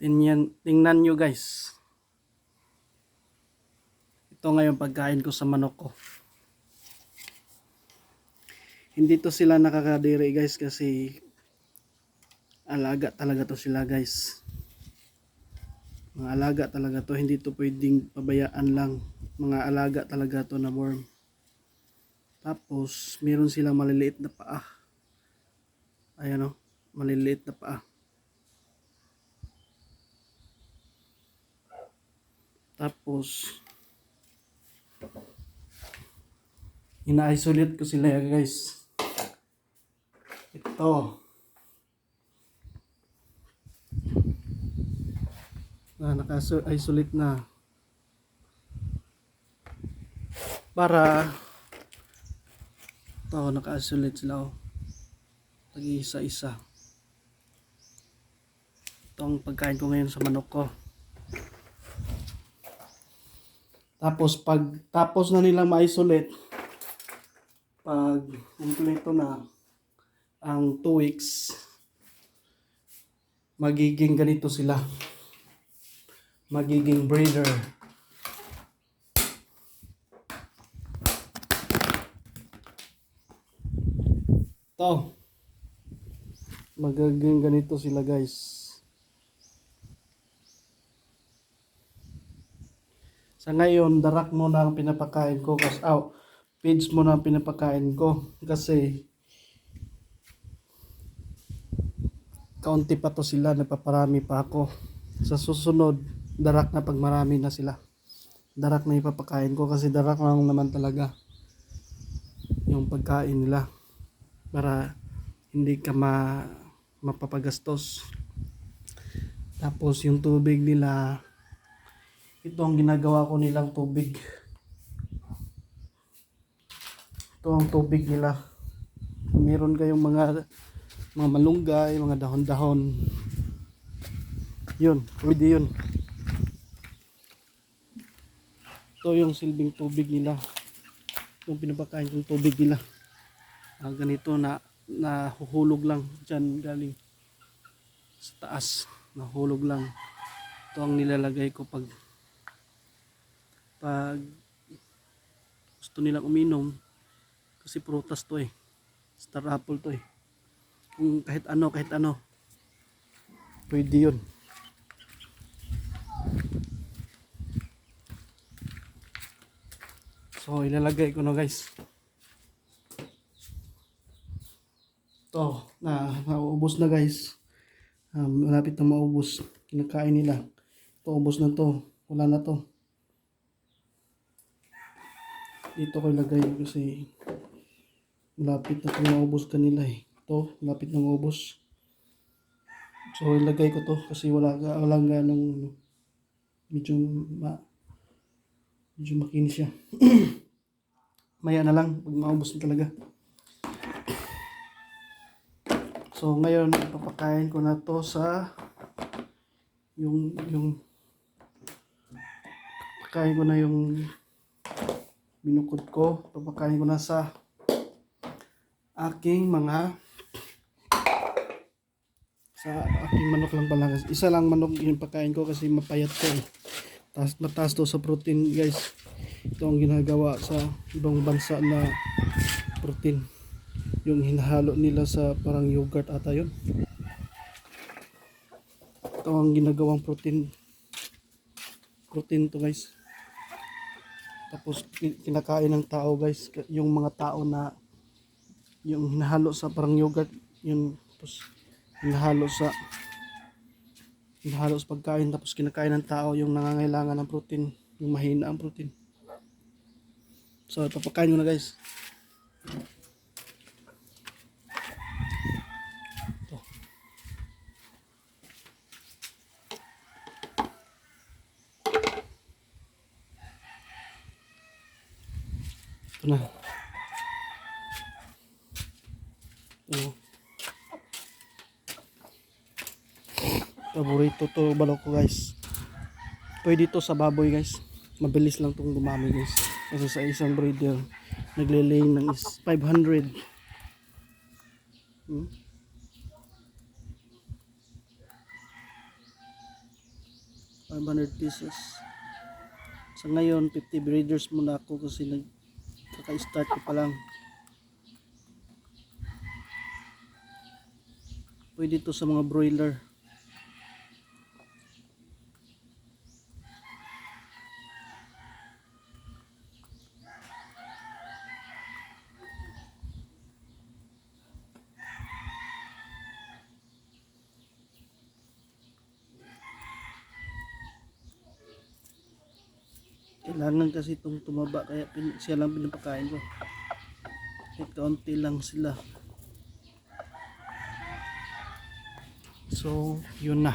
Tingnan, tingnan nyo guys. Ito ngayon pagkain ko sa manok ko. Hindi to sila nakakadiri guys kasi alaga talaga to sila guys. Mga alaga talaga to. Hindi to pwedeng pabayaan lang. Mga alaga talaga to na worm. Tapos, meron silang maliliit na paa. Ayan o, maliliit na paa. Tapos, ina-isolate ko sila guys. Ito. Na naka-isolate na. Para ito, naka-isolate sila oh. Tag-isa-isa. Ito pagkain ko ngayon sa manok ko. Tapos pag tapos na nilang ma-isolate, pag kumpleto na ang 2 weeks, magiging ganito sila. Magiging breeder. To. Magiging ganito sila guys. Sa ngayon, darak mo na ang pinapakain ko kasi aw, feeds mo na ang pinapakain ko kasi kaunti pa to sila, nagpaparami pa ako. Sa susunod, darak na pag marami na sila. Darak na ipapakain ko kasi darak lang naman talaga yung pagkain nila para hindi ka ma mapapagastos. Tapos yung tubig nila ito ang ginagawa ko nilang tubig. Ito ang tubig nila. Meron kayong mga mga malunggay, mga dahon-dahon. Yun, pwede yun. Ito yung silbing tubig nila. Yung pinapakain kong tubig nila. Ah, ganito na nahuhulog lang dyan galing sa taas. Nahulog lang. Ito ang nilalagay ko pag pag gusto nilang uminom kasi prutas to eh. Star apple to eh. Kung kahit ano kahit ano. Pwede yun. So ilalagay ko na guys. To na nauubos na guys. Um, malapit na maubos. Kinakain nila. To ubos na to. Wala na to dito ko ilagay kasi malapit na itong maubos kanila eh. Ito, malapit na maubos. So ilagay ko to kasi wala wala ganong ano, medyo ma medyo makinis siya. Maya na lang pag maubos na talaga. So ngayon papakain ko na to sa yung yung pakain ko na yung binukod ko. Papakain ko na sa aking mga sa aking manok lang pala. Isa lang manok yung pakain ko kasi mapayat ko eh. Tas, mataas to sa protein guys. Ito ang ginagawa sa ibang bansa na protein. Yung hinahalo nila sa parang yogurt ata yun. Ito ang ginagawang protein. Protein to guys. Tapos kin- kinakain ng tao guys, yung mga tao na yung hinahalo sa parang yogurt, yun tapos hinahalo sa hinahalo sa pagkain tapos kinakain ng tao yung nangangailangan ng protein, yung mahina ang protein. So papakain ko na guys. Ito na. Ito. Paborito to balok ko guys. Pwede to sa baboy guys. Mabilis lang tong dumami guys. Kasi sa isang breeder, nagle-lay ng is 500. Hmm? 500 pieces. Sa ngayon, 50 breeders muna ako kasi nag kaka-start ko pa lang. Pwede to sa mga broiler. Kailangan kasi itong tumaba kaya siya lang pinapakain ko. Kahit kaunti lang sila. So, yun na.